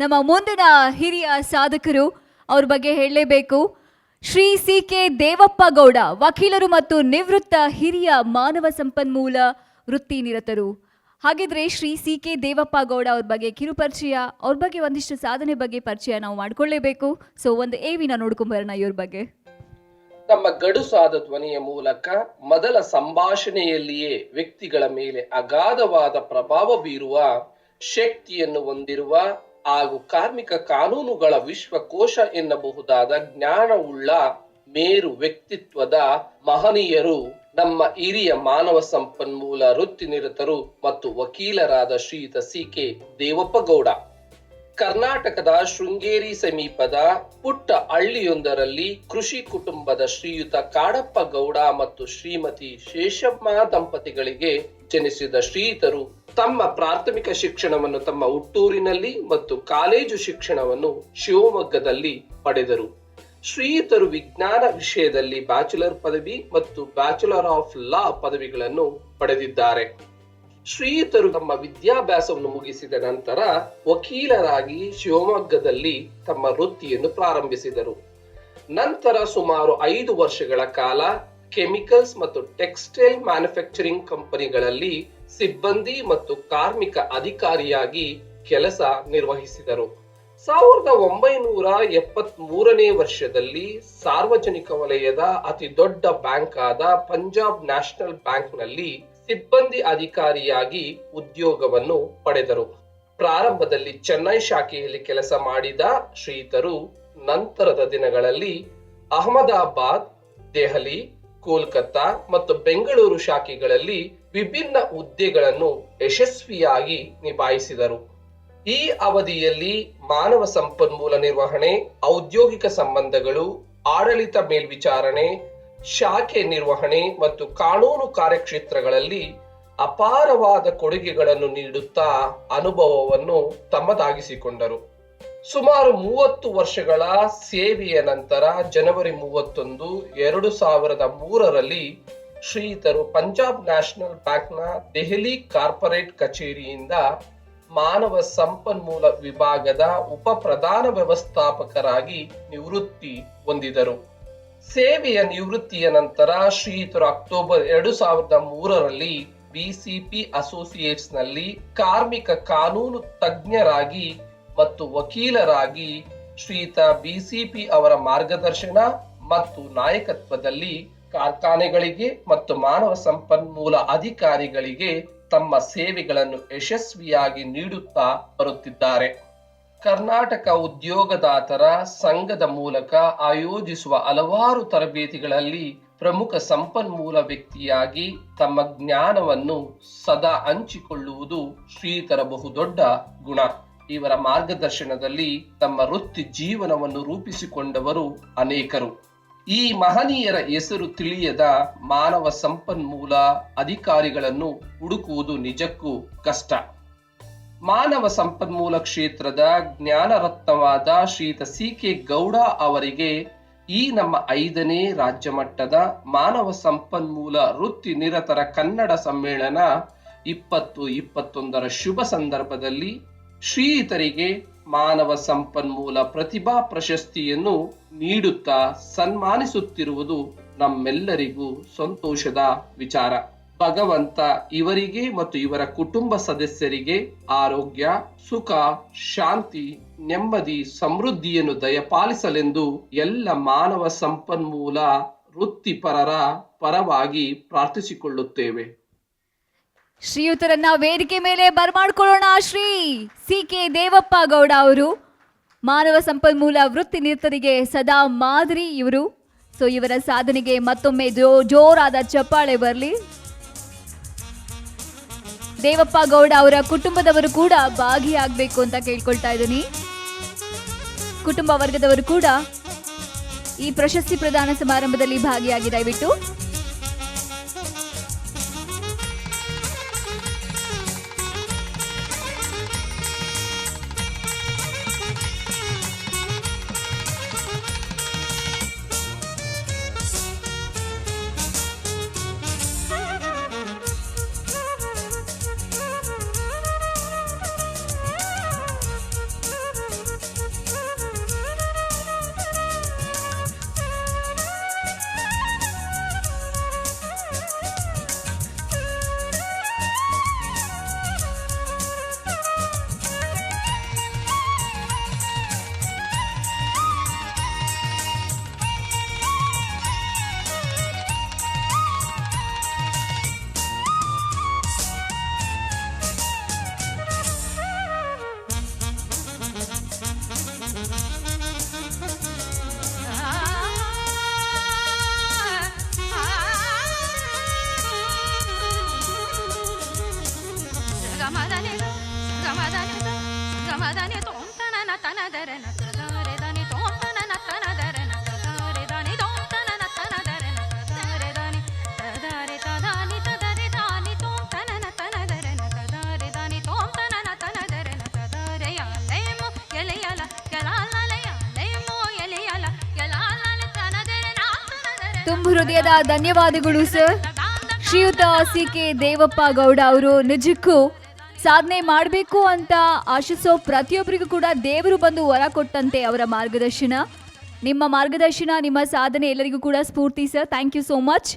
ನಮ್ಮ ಮುಂದಿನ ಹಿರಿಯ ಸಾಧಕರು ಅವ್ರ ಬಗ್ಗೆ ಹೇಳಲೇಬೇಕು. ಶ್ರೀ ಸಿ ಕೆ ದೇವಪ್ಪ ಗೌಡ, ವಕೀಲರು ಮತ್ತು ನಿವೃತ್ತ ಹಿರಿಯ ಮಾನವ ಸಂಪನ್ಮೂಲ ವೃತ್ತಿ ನಿರತರು. ಹಾಗಿದ್ರೆ ಶ್ರೀ ಸಿ ಕೆ ದೇವಪ್ಪ ಗೌಡ ಅವ್ರ ಬಗ್ಗೆ ಕಿರು ಪರಿಚಯ ಅವ್ರ ಬಗ್ಗೆ ಒಂದಿಷ್ಟು ಸಾಧನೆ ಬಗ್ಗೆ ಪರಿಚಯ ನಾವು ಮಾಡ್ಕೊಳ್ಳೇಬೇಕು. ಸೊ ಒಂದು ಏವಿನ ನೋಡ್ಕೊಂಬರೋಣ ಇವ್ರ ಬಗ್ಗೆ. ತಮ್ಮ ಗಡುಸಾದ ಧ್ವನಿಯ ಮೂಲಕ ಮೊದಲ ಸಂಭಾಷಣೆಯಲ್ಲಿಯೇ ವ್ಯಕ್ತಿಗಳ ಮೇಲೆ ಅಗಾಧವಾದ ಪ್ರಭಾವ ಬೀರುವ ಶಕ್ತಿಯನ್ನು ಹೊಂದಿರುವ ಹಾಗೂ ಕಾರ್ಮಿಕ ಕಾನೂನುಗಳ ವಿಶ್ವಕೋಶ ಎನ್ನಬಹುದಾದ ಜ್ಞಾನವುಳ್ಳ ಮೇರು ವ್ಯಕ್ತಿತ್ವದ ಮಹನೀಯರು ನಮ್ಮ ಹಿರಿಯ ಮಾನವ ಸಂಪನ್ಮೂಲ ವೃತ್ತಿನಿರತರು ಮತ್ತು ವಕೀಲರಾದ ಶ್ರೀಯುತ ಸಿ ಕೆ ದೇವಪ್ಪಗೌಡ. ಕರ್ನಾಟಕದ ಶೃಂಗೇರಿ ಸಮೀಪದ ಪುಟ್ಟ ಹಳ್ಳಿಯೊಂದರಲ್ಲಿ ಕೃಷಿ ಕುಟುಂಬದ ಶ್ರೀಯುತ ಕಾಡಪ್ಪ ಗೌಡ ಮತ್ತು ಶ್ರೀಮತಿ ಶೇಷಮ್ಮ ದಂಪತಿಗಳಿಗೆ ಜನಿಸಿದ ಶ್ರೀಯುತರು ತಮ್ಮ ಪ್ರಾಥಮಿಕ ಶಿಕ್ಷಣವನ್ನು ತಮ್ಮ ಹುಟ್ಟೂರಿನಲ್ಲಿ ಮತ್ತು ಕಾಲೇಜು ಶಿಕ್ಷಣವನ್ನು ಶಿವಮೊಗ್ಗದಲ್ಲಿ ಪಡೆದರು. ಶ್ರೀಯುತರು ವಿಜ್ಞಾನ ವಿಷಯದಲ್ಲಿ ಬ್ಯಾಚುಲರ್ ಪದವಿ ಮತ್ತು ಬ್ಯಾಚುಲರ್ ಆಫ್ ಲಾ ಪದವಿಗಳನ್ನು ಪಡೆದಿದ್ದಾರೆ. ಶ್ರೀಯುತರು ತಮ್ಮ ವಿದ್ಯಾಭ್ಯಾಸವನ್ನು ಮುಗಿಸಿದ ನಂತರ ವಕೀಲರಾಗಿ ಶಿವಮೊಗ್ಗದಲ್ಲಿ ತಮ್ಮ ವೃತ್ತಿಯನ್ನು ಪ್ರಾರಂಭಿಸಿದರು. ನಂತರ ಸುಮಾರು ಐದು ವರ್ಷಗಳ ಕಾಲ ಕೆಮಿಕಲ್ಸ್ ಮತ್ತು ಟೆಕ್ಸ್ಟೈಲ್ ಮ್ಯಾನುಫ್ಯಾಕ್ಚರಿಂಗ್ ಕಂಪನಿಗಳಲ್ಲಿ ಸಿಬ್ಬಂದಿ ಮತ್ತು ಕಾರ್ಮಿಕ ಅಧಿಕಾರಿಯಾಗಿ ಕೆಲಸ ನಿರ್ವಹಿಸಿದರು. ಸಾವಿರದ ಒಂಬೈನೂರ ಎಪ್ಪತ್ತ್ ಮೂರನೇ ವರ್ಷದಲ್ಲಿ ಸಾರ್ವಜನಿಕ ವಲಯದ ಅತಿ ದೊಡ್ಡ ಬ್ಯಾಂಕ್ ಆದ ಪಂಜಾಬ್ ನ್ಯಾಷನಲ್ ಬ್ಯಾಂಕ್ನಲ್ಲಿ ಸಿಬ್ಬಂದಿ ಅಧಿಕಾರಿಯಾಗಿ ಉದ್ಯೋಗವನ್ನು ಪಡೆದರು. ಪ್ರಾರಂಭದಲ್ಲಿ ಚೆನ್ನೈ ಶಾಖೆಯಲ್ಲಿ ಕೆಲಸ ಮಾಡಿದ ಶ್ರೀತರು ನಂತರದ ದಿನಗಳಲ್ಲಿ ಅಹಮದಾಬಾದ್, ದೆಹಲಿ ಕೋಲ್ಕತ್ತಾ ಮತ್ತು ಬೆಂಗಳೂರು ಶಾಖೆಗಳಲ್ಲಿ ವಿಭಿನ್ನ ಹುದ್ದೆಗಳನ್ನು ಯಶಸ್ವಿಯಾಗಿ ನಿಭಾಯಿಸಿದರು. ಈ ಅವಧಿಯಲ್ಲಿ ಮಾನವ ಸಂಪನ್ಮೂಲ ನಿರ್ವಹಣೆ, ಔದ್ಯೋಗಿಕ ಸಂಬಂಧಗಳು, ಆಡಳಿತ ಮೇಲ್ವಿಚಾರಣೆ, ಶಾಖೆ ನಿರ್ವಹಣೆ ಮತ್ತು ಕಾನೂನು ಕಾರ್ಯಕ್ಷೇತ್ರಗಳಲ್ಲಿ ಅಪಾರವಾದ ಕೊಡುಗೆಗಳನ್ನು ನೀಡುತ್ತಾ ಅನುಭವವನ್ನು ತಮ್ಮದಾಗಿಸಿಕೊಂಡರು. ಸುಮಾರು ಮೂವತ್ತು ವರ್ಷಗಳ ಸೇವೆಯ ನಂತರ ಜನವರಿ ಮೂವತ್ತೊಂದು, ಎರಡು ಸಾವಿರದ ಮೂರರಲ್ಲಿ ಶ್ರೀಯುತರು ಪಂಜಾಬ್ ನ್ಯಾಷನಲ್ ಬ್ಯಾಂಕ್ನ ದೆಹಲಿ ಕಾರ್ಪೊರೇಟ್ ಕಚೇರಿಯಿಂದ ಮಾನವ ಸಂಪನ್ಮೂಲ ವಿಭಾಗದ ಉಪ ಪ್ರಧಾನ ವ್ಯವಸ್ಥಾಪಕರಾಗಿ ನಿವೃತ್ತಿ ಹೊಂದಿದರು. ಸೇವೆಯ ನಿವೃತ್ತಿಯ ನಂತರ ಶ್ರೀಯುತರು ಅಕ್ಟೋಬರ್ ಎರಡು ಸಾವಿರದ ಮೂರರಲ್ಲಿ ಬಿಸಿಪಿ ಅಸೋಸಿಯೇಟ್ಸ್ನಲ್ಲಿ ಕಾರ್ಮಿಕ ಕಾನೂನು ತಜ್ಞರಾಗಿ ಮತ್ತು ವಕೀಲರಾಗಿ ಶ್ರೀಯುತ ಬಿಸಿಪಿ ಅವರ ಮಾರ್ಗದರ್ಶನ ಮತ್ತು ನಾಯಕತ್ವದಲ್ಲಿ ಕಾರ್ಖಾನೆಗಳಿಗೆ ಮತ್ತು ಮಾನವ ಸಂಪನ್ಮೂಲ ಅಧಿಕಾರಿಗಳಿಗೆ ತಮ್ಮ ಸೇವೆಗಳನ್ನು ಯಶಸ್ವಿಯಾಗಿ ನೀಡುತ್ತಾ ಬರುತ್ತಿದ್ದಾರೆ. ಕರ್ನಾಟಕ ಉದ್ಯೋಗದಾತರ ಸಂಘದ ಮೂಲಕ ಆಯೋಜಿಸುವ ಹಲವಾರು ತರಬೇತಿಗಳಲ್ಲಿ ಪ್ರಮುಖ ಸಂಪನ್ಮೂಲ ವ್ಯಕ್ತಿಯಾಗಿ ತಮ್ಮ ಜ್ಞಾನವನ್ನು ಸದಾ ಹಂಚಿಕೊಳ್ಳುವುದು ಶ್ರೀತರ ಬಹುದೊಡ್ಡ ಗುಣ. ಇವರ ಮಾರ್ಗದರ್ಶನದಲ್ಲಿ ತಮ್ಮ ವೃತ್ತಿ ಜೀವನವನ್ನು ರೂಪಿಸಿಕೊಂಡವರು ಅನೇಕರು. ಈ ಮಹನೀಯರ ಹೆಸರು ತಿಳಿಯದ ಮಾನವ ಸಂಪನ್ಮೂಲ ಅಧಿಕಾರಿಗಳನ್ನು ಹುಡುಕುವುದು ನಿಜಕ್ಕೂ ಕಷ್ಟ. ಮಾನವ ಸಂಪನ್ಮೂಲ ಕ್ಷೇತ್ರದ ಜ್ಞಾನರತ್ನವಾದ ಶ್ರೀತ ಸಿ ಕೆ ಗೌಡ ಅವರಿಗೆ ಈ ನಮ್ಮ ಐದನೇ ರಾಜ್ಯ ಮಟ್ಟದ ಮಾನವ ಸಂಪನ್ಮೂಲ ವೃತ್ತಿ ನಿರತರ ಕನ್ನಡ ಸಮ್ಮೇಳನ ಇಪ್ಪತ್ತು ಇಪ್ಪತ್ತೊಂದರ ಶುಭ ಸಂದರ್ಭದಲ್ಲಿ ಶ್ರೀಯುತರಿಗೆ ಮಾನವ ಸಂಪನ್ಮೂಲ ಪ್ರತಿಭಾ ಪ್ರಶಸ್ತಿಯನ್ನು ನೀಡುತ್ತಾ ಸನ್ಮಾನಿಸುತ್ತಿರುವುದು ನಮ್ಮೆಲ್ಲರಿಗೂ ಸಂತೋಷದ ವಿಚಾರ. ಭಗವಂತ ಇವರಿಗೆ ಮತ್ತು ಇವರ ಕುಟುಂಬ ಸದಸ್ಯರಿಗೆ ಆರೋಗ್ಯ, ಸುಖ, ಶಾಂತಿ, ನೆಮ್ಮದಿ, ಸಮೃದ್ಧಿಯನ್ನು ದಯಪಾಲಿಸಲೆಂದು ಎಲ್ಲ ಮಾನವ ಸಂಪನ್ಮೂಲ ವೃತ್ತಿಪರರ ಪರವಾಗಿ ಪ್ರಾರ್ಥಿಸಿಕೊಳ್ಳುತ್ತೇವೆ. ಶ್ರೀಯುತರನ್ನ ವೇದಿಕೆ ಮೇಲೆ ಬರ್ಮಾಡ್ಕೊಳ್ಳೋಣ. ಶ್ರೀ ಸಿ ಕೆ ದೇವಪ್ಪ ಗೌಡ ಅವರು ಮಾನವ ಸಂಪನ್ಮೂಲ ವೃತ್ತಿ ನಿರತರಿಗೆ ಸದಾ ಮಾದರಿ ಇವರು. ಸೊ ಇವರ ಸಾಧನೆಗೆ ಮತ್ತೊಮ್ಮೆ ಜೋರಾದ ಚಪ್ಪಾಳೆ ಬರಲಿ. ದೇವಪ್ಪ ಗೌಡ ಅವರ ಕುಟುಂಬದವರು ಕೂಡ ಭಾಗಿಯಾಗಬೇಕು ಅಂತ ಕೇಳ್ಕೊಳ್ತಾ ಇದ್ದೀನಿ. ಕುಟುಂಬ ವರ್ಗದವರು ಕೂಡ ಈ ಪ್ರಶಸ್ತಿ ಪ್ರದಾನ ಸಮಾರಂಭದಲ್ಲಿ ಭಾಗಿಯಾಗಿ ದಯವಿಟ್ಟು ತುಂಬ ಹೃದಯದ ಧನ್ಯವಾದಗಳು ಸರ್ ಶ್ರೀಯುತ ಸಿ ಕೆ ದೇವಪ್ಪ ಗೌಡ ಅವರು ನಿಜಕ್ಕೂ ಸಾಧನೆ ಮಾಡಬೇಕು ಅಂತ ಆಶಿಸೋ ಪ್ರತಿಯೊಬ್ಬರಿಗೂ ಕೂಡ ದೇವರು ಬಂದು ವರ ಕೊಟ್ಟಂತೆ ಅವರ ಮಾರ್ಗದರ್ಶನ. ನಿಮ್ಮ ಮಾರ್ಗದರ್ಶನ, ನಿಮ್ಮ ಸಾಧನೆ ಎಲ್ಲರಿಗೂ ಕೂಡ ಸ್ಫೂರ್ತಿ sir thank you so much